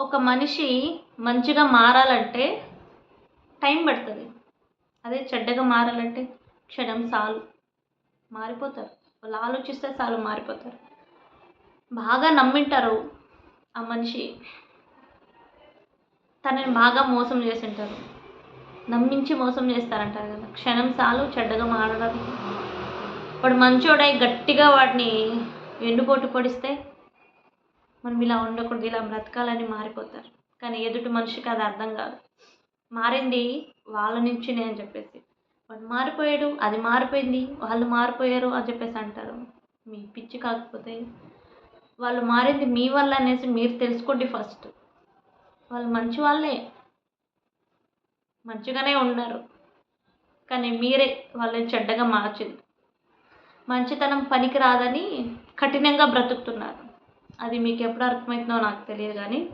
ఒక మనిషి మంచిగా మారాలంటే టైం పడుతుంది. అదే చెడ్డగా మారాలంటే క్షణం చాలు. మారిపోతారు. వాళ్ళు ఆలోచిస్తే చాలు మారిపోతారు. బాగా నమ్మింటారు ఆ మనిషి. తనని బాగా మోసం చేసి ఉంటారు నమ్మించి మోసం చేస్తారంటారు కదా. క్షణం చాలు చెడ్డగా మారడానికి వాడు మంచోడై గట్టిగా వాడిని ఎండుపోటు పొడిస్తే మనం ఇలా ఉండకూడదు ఇలా బ్రతకాలని మారిపోతారు. కానీ ఎదుటి మనిషికి అది అర్థం కాదు. మారింది వాళ్ళ నుంచినే అని చెప్పేసి. వాడు మారిపోయాడు అది మారిపోయింది వాళ్ళు మారిపోయారు అని చెప్పేసి అంటారు. మీ పిచ్చి కాకపోతే వాళ్ళు మారింది మీ వల్ల అనేసి మీరు తెలుసుకోండి ఫస్ట్. వాళ్ళు మంచి వాళ్ళే. మంచిగానే ఉన్నారు. కానీ మీరే వాళ్ళని చెడ్డగా మార్చింది. మంచితనం పనికి రాదని కఠినంగా బ్రతుకుతున్నారు. అది మీకు ఎప్పుడు అర్థమవుతుందో నాకు తెలియదు కానీ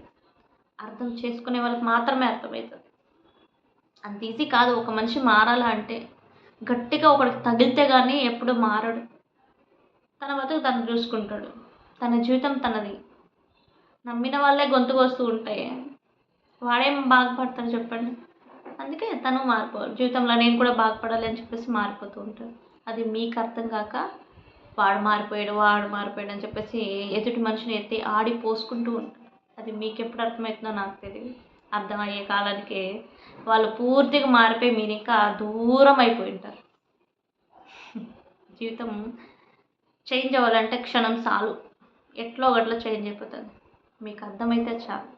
అర్థం చేసుకునే వాళ్ళకి మాత్రమే అర్థమవుతుంది. అంత ఈజీ కాదు ఒక మనిషి మారాలా అంటే గట్టిగా ఒకడికి తగిలితే కానీ ఎప్పుడు మారడు. తన బతుకు తను చూసుకుంటాడు. తన జీవితం తనది. నమ్మిన వాళ్ళే గొంతుకు వస్తూ ఉంటాయి. వాడేం బాగుపడతాడు చెప్పండి? అందుకే తను మారిపోవాలి జీవితంలో నేను కూడా బాగుపడాలి అని చెప్పేసి మారిపోతూ ఉంటాడు. అది మీకు అర్థం కాక వాడు మారిపోయాడు వాడు మారిపోయాడు అని చెప్పేసి ఎదుటి మనిషిని ఎత్తి ఆడి పోసుకుంటూ ఉంటాడు. అది మీకు ఎప్పుడు అర్థమవుతుందో నాకు తెలియదు అర్థమయ్యే కాలానికి వాళ్ళు పూర్తిగా మారిపోయి మీరు ఇంకా దూరం అయిపోయి ఉంటారు. జీవితం చేంజ్ అవ్వాలంటే క్షణం చాలు. ఎట్లో ఒకట్లో చేంజ్ అయిపోతుంది. మీకు అర్థమైతే చాలు.